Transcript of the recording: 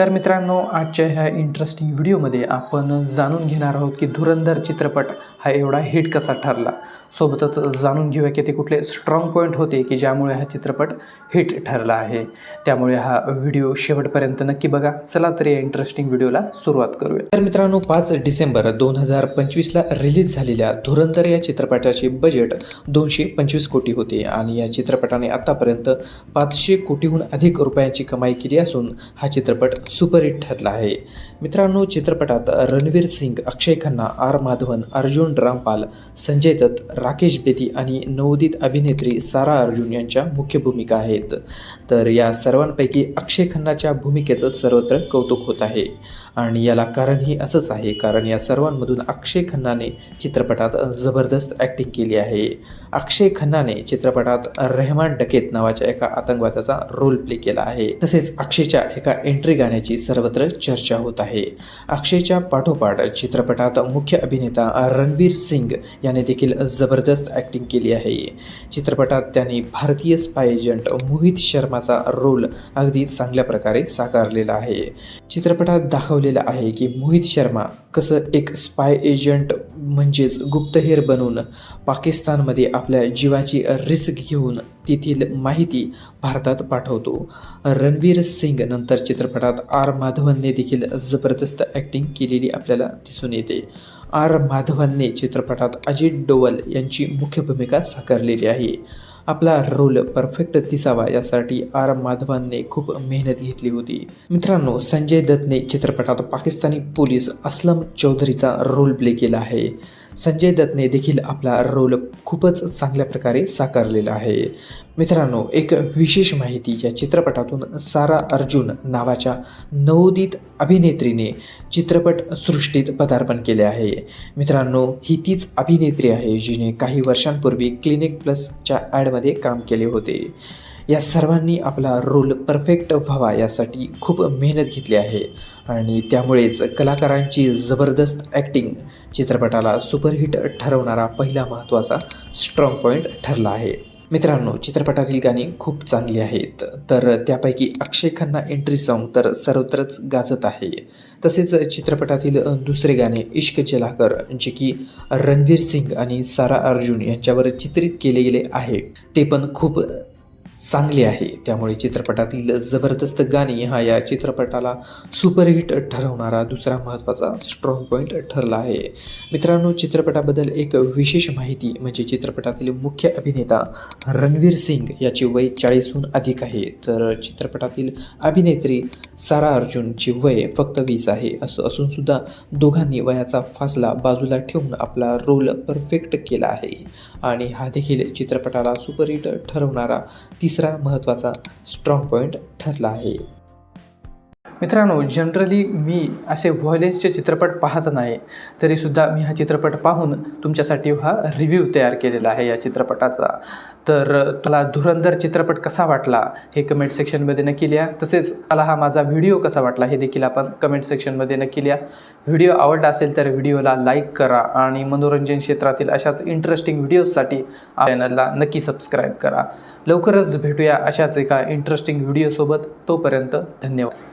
तर मित्रांनो आजच्या ह्या इंटरेस्टिंग व्हिडिओमध्ये आपण जाणून घेणार आहोत की धुरंधर चित्रपट हा एवढा हिट कसा ठरला. सोबतच जाणून घेऊया की ते कुठले स्ट्रॉंग पॉईंट होते की ज्यामुळे हा चित्रपट हिट ठरला आहे. त्यामुळे हा व्हिडिओ शेवटपर्यंत नक्की बघा. चला तर या इंटरेस्टिंग व्हिडिओला सुरुवात करूया. तर मित्रांनो पाच डिसेंबर दोन हजार पंचवीसला रिलीज झालेल्या धुरंधर या चित्रपटाचे बजेट दोनशे पंचवीस कोटी होते आणि या चित्रपटाने आतापर्यंत पाचशे कोटीहून अधिक रुपयांची कमाई केली असून हा चित्रपट सुपरहिट ठरला आहे. मित्रांनो चित्रपटात रणवीर सिंग अक्षय खन्ना आर माधवन अर्जुन रामपाल संजय दत्त राकेश बेदी आणि नवोदित अभिनेत्री सारा अर्जुन यांच्या मुख्य भूमिका आहेत. तर या सर्वांपैकी अक्षय खन्नाच्या भूमिकेचं सर्वत्र कौतुक होत आहे. आणि याला कारणही असंच आहे कारण या सर्वांमधून अक्षय खन्नाने चित्रपटात जबरदस्त ॲक्टिंग केली आहे. अक्षय खन्नाने चित्रपटात रेहमान डकेत नावाच्या एका आतंकवादाचा रोल प्ले केला आहे. तसेच अक्षयच्या एका एंट्री गाण्याची सर्वत्र चर्चा होत आहे. अक्षयच्या पाठोपाठ चित्रपटात मुख्य अभिनेता रणवीर सिंग याने देखील जबरदस्त ॲक्टिंग केली आहे. चित्रपटात त्यांनी भारतीय स्पाय एजंट मोहित शर्माचा रोल अगदी चांगल्या प्रकारे साकारलेला आहे. चित्रपटात दाखवलेलं आहे की मोहित शर्मा कसं एक स्पाय एजंट म्हणजेच गुप्तहेर बनून पाकिस्तानमध्ये आपल्या जीवाची रिस्क घेऊन तेथील माहिती भारतात पाठवतो. रणवीर सिंग नंतर चित्रपटात आर माधवनने देखील जबरदस्त ॲक्टिंग केलेली आपल्याला दिसून येते. आर माधवनने चित्रपटात अजित डोवल यांची मुख्य भूमिका साकारलेली आहे. आपला रोल परफेक्ट दिसावा यासाठी आर माधवांनी खूप मेहनत घेतली होती. मित्रांनो संजय दत्तने चित्रपटात पाकिस्तानी पोलीस असलम चौधरीचा रोल प्ले केला आहे. संजय दत्तने देखील आपला रोल खूपच चांगल्या प्रकारे साकारलेला आहे. मित्रांनो एक विशेष माहिती या चित्रपटातून सारा अर्जुन नावाच्या नवोदित अभिनेत्रीने चित्रपट सृष्टीत पदार्पण केले आहे. मित्रांनो ही तीच अभिनेत्री आहे जिने काही वर्षांपूर्वी क्लिनिक प्लसच्या ॲडमध्ये काम केले होते. या सर्वांनी आपला रोल परफेक्ट व्हावा यासाठी खूप मेहनत घेतली आहे. आणि त्यामुळेच कलाकारांची जबरदस्त ॲक्टिंग चित्रपटाला सुपरहिट ठरवणारा पहिला महत्त्वाचा स्ट्रॉंग पॉईंट ठरला आहे. मित्रांनो चित्रपटातील गाणी खूप चांगली आहेत. तर त्यापैकी अक्षय खन्ना एंट्री सॉन्ग तर सर्वत्रच गाजत आहे. तसेच चित्रपटातील दुसरे गाणे इश्क चेलाकर जे की रणवीर सिंग आणि सारा अर्जुन यांच्यावर चित्रित केले गेले आहे. ते पण खूप चांगले आहे. त्यामुळे चित्रपटातील जबरदस्त गाणी हा या चित्रपटाला सुपरहिट ठरवणारा दुसरा महत्त्वाचा स्ट्रॉंग पॉईंट ठरला आहे. मित्रांनो चित्रपटाबद्दल एक विशेष माहिती म्हणजे चित्रपटातील मुख्य अभिनेता रणवीर सिंग याचे वय चाळीसहून अधिक आहे. तर चित्रपटातील अभिनेत्री सारा अर्जुनची वय फक्त वीस आहे. असं असूनसुद्धा दोघांनी वयाचा फासला बाजूला ठेवून आपला रोल परफेक्ट केला आहे. आणि हा देखील चित्रपटाला सुपरहिट ठरवणारा तिसरा महत्त्वाचा स्ट्रॉंग पॉईंट ठरला आहे. मित्रांनो जनरली मी असे व्हायलेन्सचे चित्रपट पाहत नाही. तरीसुद्धा मी हा चित्रपट पाहून तुमच्यासाठी हा रिव्ह्यू तयार केलेला आहे या चित्रपटाचा. तर तुला धुरंधर चित्रपट कसा वाटला हे कमेंट सेक्शनमध्ये नक्की लिहा. तसेच मला हा माझा व्हिडिओ कसा वाटला हे देखील आपण कमेंट सेक्शनमध्ये नक्की लिहा. व्हिडिओ आवडला असेल तर व्हिडिओला लाईक करा आणि मनोरंजन क्षेत्रातील अशाच इंटरेस्टिंग व्हिडिओजसाठी चॅनलला नक्की सबस्क्राईब करा. लवकरच भेटूया अशाच एका इंटरेस्टिंग व्हिडिओसोबत तोपर्यंत धन्यवाद.